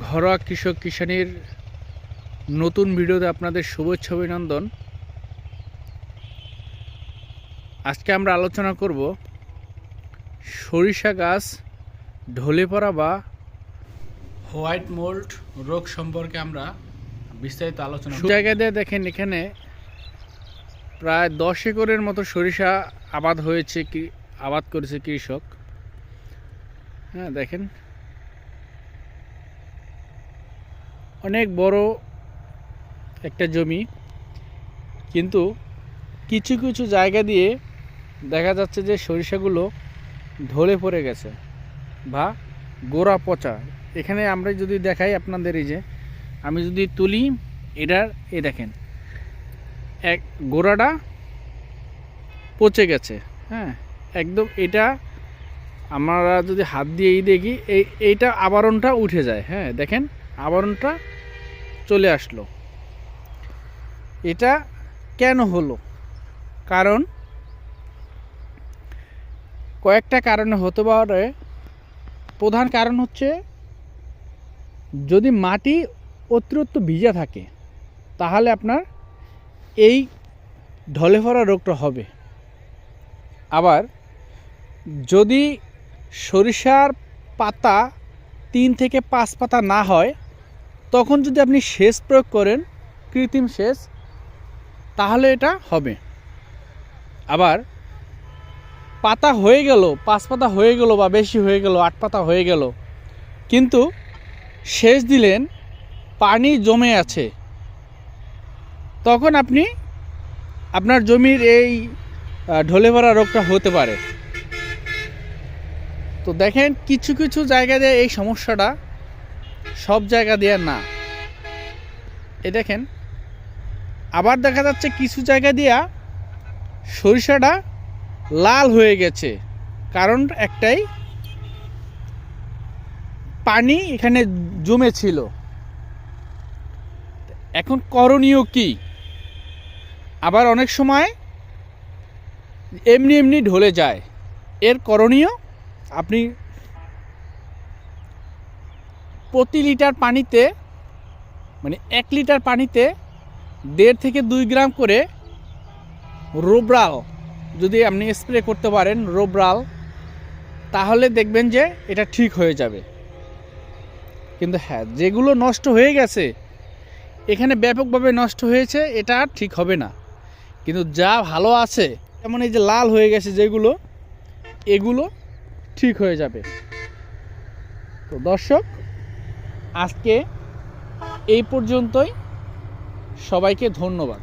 ঘরোয়া কৃষক কিষানির নতুন ভিডিওতে আপনাদের শুভেচ্ছা অভিনন্দন। আজকে আমরা আলোচনা করব সরিষা গাছ ঢলে পড়া বা হোয়াইট মোল্ড রোগ সম্পর্কে আমরা বিস্তারিত আলোচনা করব। জায়গা দিয়ে দেখেন এখানে প্রায় দশ একরের মতো সরিষা আবাদ হয়েছে কি, আবাদ করেছে কৃষক। হ্যাঁ দেখেন। অনেক বড় একটা জমি, কিন্তু কিছু কিছু জায়গা দিয়ে দেখা যাচ্ছে যে সরিষাগুলো ঢলে পড়ে গেছে বা গোড়া পচা। এখানে আমরা যদি দেখাই আপনাদের এই যে, আমি যদি তুলি, এটার, এ দেখেন, এক গোড়াটা পচে গেছে হ্যাঁ একদম এটা আমরা যদি হাত দিয়ে এই দেখি, এই, এইটা আবরণটা উঠে যায় হ্যাঁ দেখেন, আবরণটা চলে আসলো। এটা কেন হলো? কারণ কয়েকটা কারণে হতে পারে। প্রধান কারণ হচ্ছে, যদি মাটি অতিরিক্ত ভিজা থাকে, তাহলে আপনার এই ঢলে পড়া রোগটা হবে। আবার যদি সরিষার পাতা তিন থেকে পাঁচ পাতা না হয় তখন যদি আপনি সেচ প্রয়োগ করেন, কৃত্রিম সেচ তাহলে এটা হবে। আবার পাতা হয়ে গেল, পাঁচ পাতা হয়ে গেল বা বেশি হয়ে গেল, আট পাতা হয়ে গেল, কিন্তু সেচ দিলেন, পানি জমে আছে। তখন আপনি আপনার জমির এই ঢলে পড়া রোগটা হতে পারে। তো দেখেন, কিছু কিছু জায়গা দিয়ে এই সমস্যাটা সব জায়গা দিয়ে না। এ দেখেন, আবার দেখা যাচ্ছে কিছু জায়গা দিয়া সরিষাটা লাল হয়ে গেছে। কারণ একটাই পানি এখানে জমে ছিল এখন করণীয় কি? আবার অনেক সময় এমনি এমনি ঢলে যায়। এর করণীয়, আপনি প্রতি লিটার পানিতে মানে এক লিটার পানিতে দেড় থেকে দুই গ্রাম করে রোব্রাল, যদি আপনি স্প্রে করতে পারেন রোব্রাল, তাহলে দেখবেন যে এটা ঠিক হয়ে যাবে। কিন্তু হ্যাঁ যেগুলো নষ্ট হয়ে গেছে, এখানে ব্যাপকভাবে নষ্ট হয়েছে, এটা আর ঠিক হবে না। কিন্তু যা ভালো আছে, যেমন এই যে লাল হয়ে গেছে যেগুলো, এগুলো ঠিক হয়ে যাবে। তো দর্শক আজকে এই পর্যন্তই। সবাইকে ধন্যবাদ।